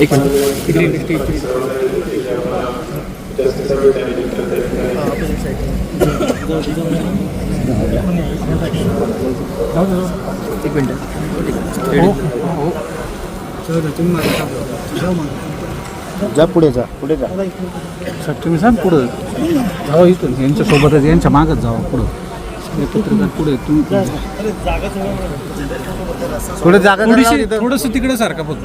एक जा पुढे जा पुढे जा. सर तुम्ही सांग पुढं. जावा इथून. यांच्यासोबतच यांच्या मागच जावा पुढं. पत्रकार पुढे तुम्ही थोडे जागा थोडीशी. थोडंसं तिकडे सारखा फक्त.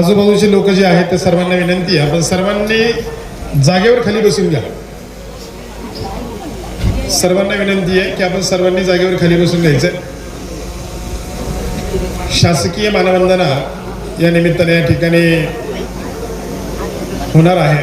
आजूबाजूचे लोक जे आहेत ते सर्वांना विनंती आहे. आपण सर्वांनी जागेवर खाली बसून घ्या. सर्वांना विनंती आहे की आपण सर्वांनी जागेवर खाली बसून घ्यायचं शासकीय मानवंदना या निमित्ताने या ठिकाणी होणार आहे.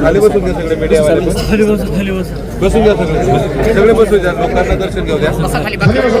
खाली बसून घ्या सगळे. मीडियावाले बसून घ्या सगळे. सगळे बसून द्या लोकांना दर्शन घेऊ द्या खाली बसा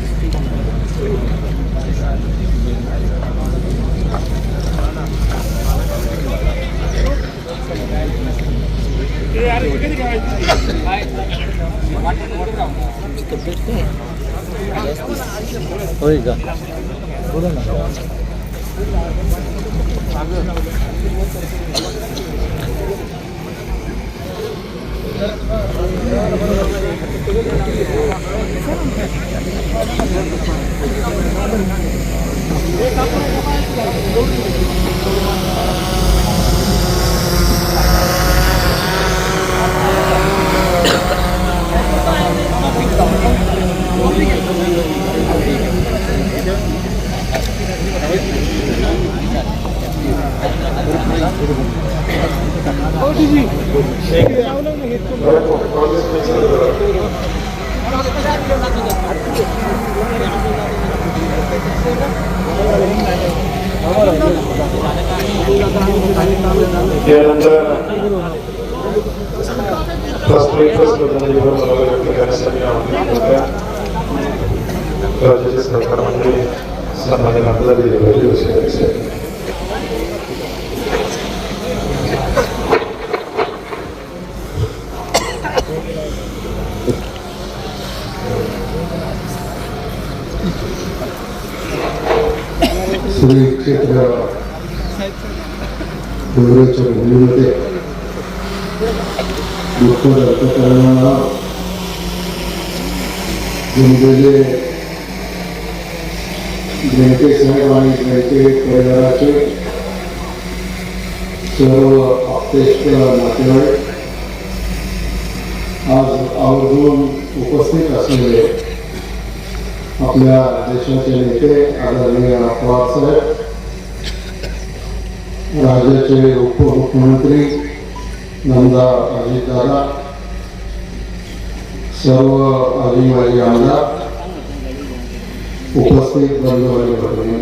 Ôi giời. Bố lên nào. Thank you. करतो. राज्याचे सरकार म्हणजे सन्मान्य नामदार श्री क्षेत्र डोंगराच्या भूमीमध्ये दुःखद अर्थकारणाला जमलेले जनते साहेब आणि जनते परिवाराचे सर्व आपतेष्ट नातेवाईक आज आवर्जून उपस्थित असलेले आपल्या देशाचे नेते आदरणीय पवारसाहेब राज्याचे उपमुख्यमंत्री नंदार अजितदादा सर्व आजी माजी आमदार उपस्थित बंधू आणि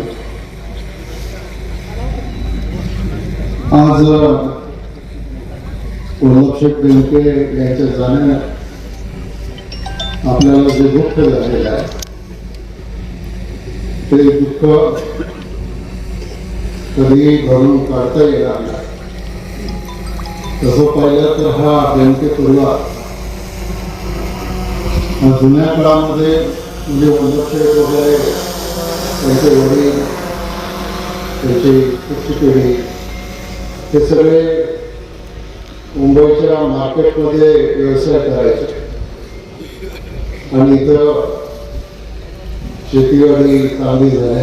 आज वल्लभशेठ बेनके यांच्या जाण्याने आपल्याला जे दुःख झालेलं आहे ते दुःख कधी भरून काढता येणार नाही. तसं पाहिलं तर हा बँके परिवार जुन्या काळामध्ये म्हणजे वल्लभशेठ वगैरे त्यांचे वडील त्यांची पुढची पिढी हे सगळे मुंबईच्या मार्केटमध्ये व्यवसाय करायचे. आणि इथं cerchiamo di far vivere.